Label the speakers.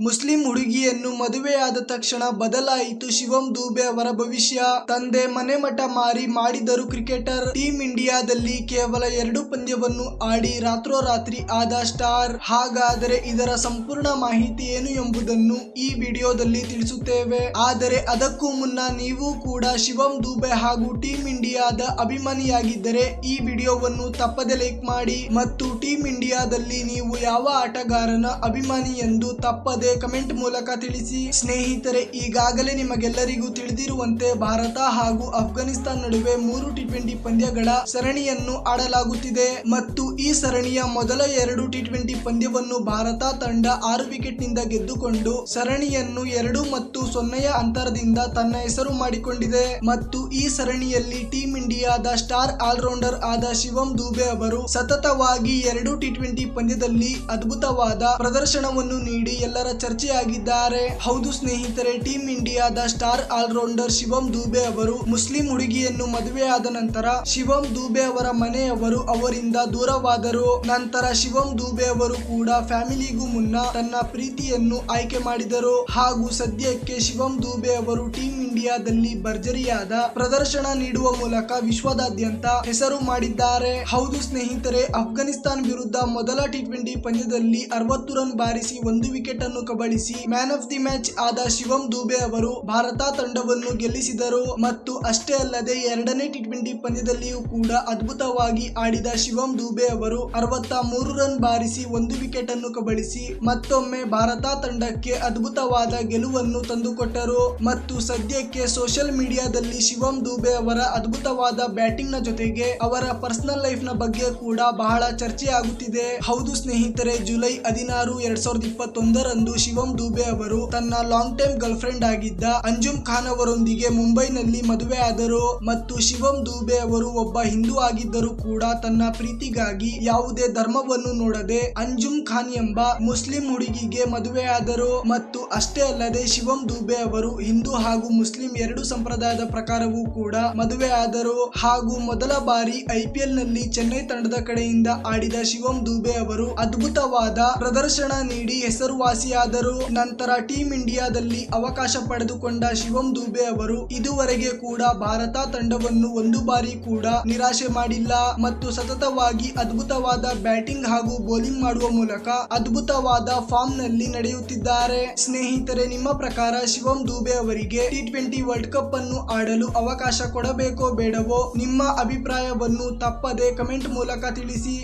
Speaker 1: Muslim ಹುಡುಗಿಯನ್ನು ಮದುವೆಯಾದ ತಕ್ಷಣ ಬದಲಾಯಿತು ಶಿವಂ ದೂಬೆ ಅವರ ಭವಿಷ್ಯ. ತಂದೆ ಮನೆ ಮಠ ಮಾರಿ ಮಾಡಿದರು ಕ್ರಿಕೆಟರ್ ಟೀಂ ಇಂಡಿಯಾದಲ್ಲಿ ಕೇವಲ ಎರಡು ಪಂದ್ಯವನ್ನು ಆಡಿ ರಾತ್ರೋರಾತ್ರಿ ಆದ ಸ್ಟಾರ್. ಹಾಗಾದರೆ ಇದರ ಸಂಪೂರ್ಣ ಮಾಹಿತಿ ಏನು ಎಂಬುದನ್ನು ಈ ವಿಡಿಯೋದಲ್ಲಿ ತಿಳಿಸುತ್ತೇವೆ. ಆದರೆ ಅದಕ್ಕೂ ಮುನ್ನ ನೀವು ಕೂಡ ಶಿವಂ ದೂಬೆ ಹಾಗೂ ಟೀಂ ಇಂಡಿಯಾದ ಅಭಿಮಾನಿಯಾಗಿದ್ದರೆ ಈ ವಿಡಿಯೋವನ್ನು ತಪ್ಪದೆ ಲೈಕ್ ಮಾಡಿ ಮತ್ತು ಟೀಂ ಇಂಡಿಯಾದಲ್ಲಿ ನೀವು ಯಾವ ಆಟಗಾರನ ಅಭಿಮಾನಿ ಎಂದು ತಪ್ಪದೆ ಕಮೆಂಟ್ ಮೂಲಕ ತಿಳಿಸಿ. ಸ್ನೇಹಿತರೆ, ಈಗಾಗಲೇ ನಿಮಗೆಲ್ಲರಿಗೂ ತಿಳಿದಿರುವಂತೆ ಭಾರತ ಹಾಗೂ ಅಫ್ಘಾನಿಸ್ತಾನ ನಡುವೆ ಮೂರು ಟಿ ಟ್ವೆಂಟಿ ಪಂದ್ಯಗಳ ಸರಣಿಯನ್ನು ಆಡಲಾಗುತ್ತಿದೆ. ಮತ್ತು ಈ ಸರಣಿಯ ಮೊದಲ ಎರಡು ಟಿ ಟ್ವೆಂಟಿ ಪಂದ್ಯವನ್ನು ಭಾರತ ತಂಡ ಆರು ವಿಕೆಟ್ನಿಂದ ಗೆದ್ದುಕೊಂಡು ಸರಣಿಯನ್ನು ಎರಡು ಮತ್ತು ಸೊನ್ನೆಯ ಅಂತರದಿಂದ ತನ್ನ ಹೆಸರು ಮಾಡಿಕೊಂಡಿದೆ. ಮತ್ತು ಈ ಸರಣಿಯಲ್ಲಿ ಟೀಂ ಇಂಡಿಯಾದ ಸ್ಟಾರ್ ಆಲ್ರೌಂಡರ್ ಆದ ಶಿವಂ ದುಬೆ ಅವರು ಸತತವಾಗಿ ಎರಡು ಟಿ ಟ್ವೆಂಟಿ ಪಂದ್ಯದಲ್ಲಿ ಅದ್ಭುತವಾದ ಪ್ರದರ್ಶನವನ್ನು ನೀಡಿ ಎಲ್ಲರ ಚರ್ಚೆಯಾಗಿದ್ದಾರೆ. ಹೌದು ಸ್ನೇಹಿತರೆ, ಟೀಂ ಇಂಡಿಯಾದ ಸ್ಟಾರ್ ಆಲ್ರೌಂಡರ್ ಶಿವಂ ದುಬೆ ಅವರು ಮುಸ್ಲಿಂ ಹುಡುಗಿಯನ್ನು ಮದುವೆಯಾದ ನಂತರ ಶಿವಂ ದುಬೆ ಅವರ ಮನೆಯವರು ಅವರಿಂದ ದೂರವಾದರು. ನಂತರ ಶಿವಂ ದೂಬೆ ಅವರು ಕೂಡ ಫ್ಯಾಮಿಲಿಗೂ ಮುನ್ನ ತನ್ನ ಪ್ರೀತಿಯನ್ನು ಆಯ್ಕೆ ಮಾಡಿದರು. ಹಾಗೂ ಸದ್ಯಕ್ಕೆ ಶಿವಂ ದುಬೆ ಅವರು ಟೀಂ ಇಂಡಿಯಾದಲ್ಲಿ ಭರ್ಜರಿಯಾದ ಪ್ರದರ್ಶನ ನೀಡುವ ಮೂಲಕ ವಿಶ್ವದಾದ್ಯಂತ ಹೆಸರು ಮಾಡಿದ್ದಾರೆ. ಹೌದು ಸ್ನೇಹಿತರೆ, ಅಫ್ಘಾನಿಸ್ತಾನ್ ವಿರುದ್ಧ ಮೊದಲ ಟಿ ಟ್ವೆಂಟಿ ಪಂದ್ಯದಲ್ಲಿ ಅರವತ್ತು ರನ್ ಬಾರಿಸಿ ಒಂದು ವಿಕೆಟ್ ಅನ್ನು ಕಬಳಿಸಿ ಮ್ಯಾನ್ ಆಫ್ ದಿ ಮ್ಯಾಚ್ ಆದ ಶಿವಂ ದುಬೆ ಅವರು ಭಾರತ ತಂಡವನ್ನು ಗೆಲ್ಲಿಸಿದರು ಮತ್ತು ಅಷ್ಟೇ ಅಲ್ಲದೆ ಎರಡನೇ ಟಿ ಟ್ವೆಂಟಿ ಪಂದ್ಯದಲ್ಲಿಯೂ ಕೂಡ ಅದ್ಭುತವಾಗಿ ಆಡಿದ ಶಿವಂ ದುಬೆ ಅವರು ಅರವತ್ತ ಮೂರು ರನ್ ಬಾರಿಸಿ ಒಂದು ವಿಕೆಟ್ ಅನ್ನು ಕಬಳಿಸಿ ಮತ್ತೊಮ್ಮೆ ಭಾರತ ತಂಡಕ್ಕೆ ಅದ್ಭುತವಾದ ಗೆಲುವನ್ನು ತಂದುಕೊಟ್ಟರು. ಮತ್ತು ಸದ್ಯಕ್ಕೆ ಸೋಷಿಯಲ್ ಮೀಡಿಯಾದಲ್ಲಿ ಶಿವಂ ದುಬೆ ಅವರ ಅದ್ಭುತವಾದ ಬ್ಯಾಟಿಂಗ್ನ ಜೊತೆಗೆ ಅವರ ಪರ್ಸನಲ್ ಲೈಫ್ನ ಬಗ್ಗೆ ಕೂಡ ಬಹಳ ಚರ್ಚೆ ಆಗುತ್ತಿದೆ ಹೌದು ಸ್ನೇಹಿತರೆ, ಜುಲೈ ಹದಿನಾರು, ಎರಡ್ ಸಾವಿರದ ಇಪ್ಪತ್ತೊಂದರಂದು ಶಿವಂ ದುಬೆ ಅವರು ತನ್ನ ಲಾಂಗ್ ಟೈಮ್ ಗರ್ಲ್ ಫ್ರೆಂಡ್ ಆಗಿದ್ದ ಅಂಜುಮ್ ಖಾನ್ ಅವರೊಂದಿಗೆ ಮುಂಬೈನಲ್ಲಿ ಮದುವೆ ಆದರು. ಮತ್ತು ಶಿವಂ ದುಬೆ ಅವರು ಒಬ್ಬ ಹಿಂದೂ ಆಗಿದ್ದರೂ ಕೂಡ ತನ್ನ ಪ್ರೀತಿಗಾಗಿ ಯಾವುದೇ ಧರ್ಮವನ್ನು ನೋಡದೆ ಅಂಜುಮ್ ಖಾನ್ ಎಂಬ ಮುಸ್ಲಿಂ ಹುಡುಗಿಗೆ ಮದುವೆಯಾದರು ಮತ್ತು ಅಷ್ಟೇ ಅಲ್ಲದೆ ಶಿವಂ ದುಬೆ ಅವರು ಹಿಂದೂ ಹಾಗೂ ಮುಸ್ಲಿಂ ಎರಡು ಸಂಪ್ರದಾಯದ ಪ್ರಕಾರವೂ ಕೂಡ ಮದುವೆ ಆದರು. ಹಾಗೂ ಮೊದಲ ಬಾರಿ ಐಪಿಎಲ್ನಲ್ಲಿ ಚೆನ್ನೈ ತಂಡದ ಕಡೆಯಿಂದ ಆಡಿದ ಶಿವಂ ದುಬೆ ಅವರು ಅದ್ಭುತವಾದ ಪ್ರದರ್ಶನ ನೀಡಿ ಹೆಸರುವಾಸಿಯಾದರು ನಂತರ ಟೀಂ ಇಂಡಿಯಾದಲ್ಲಿ ಅವಕಾಶ ಪಡೆದುಕೊಂಡ ಶಿವಂ ದುಬೆ ಅವರು ಇದುವರೆಗೆ ಕೂಡ ಭಾರತ ತಂಡವನ್ನು ಒಂದು ಬಾರಿ ಕೂಡ ನಿರಾಶೆ ಮಾಡಿಲ್ಲ ಮತ್ತು ಸತತವಾಗಿ ಅದ್ಭುತವಾದ ಬ್ಯಾಟಿಂಗ್ ಹಾಗೂ ಬೌಲಿಂಗ್ ಮಾಡುವ ಮೂಲಕ ಅದ್ಭುತವಾದ ಫಾರ್ಮ್ನಲ್ಲಿ ನಡೆಯುತ್ತಿದ್ದಾರೆ. ಸ್ನೇಹಿತರೆ, ನಿಮ್ಮ ಪ್ರಕಾರ ಶಿವಂ ದುಬೆ ಅವರಿಗೆ ಟಿ ಟ್ವೆಂಟಿ ವರ್ಲ್ಡ್ ಕಪ್ ಅನ್ನು ಆಡಲು ಅವಕಾಶ ಕೊಡಬೇಕೋ ಬೇಡವೋ? ನಿಮ್ಮ ಅಭಿಪ್ರಾಯವನ್ನು ತಪ್ಪದೆ ಕಮೆಂಟ್ ಮೂಲಕ ತಿಳಿಸಿ.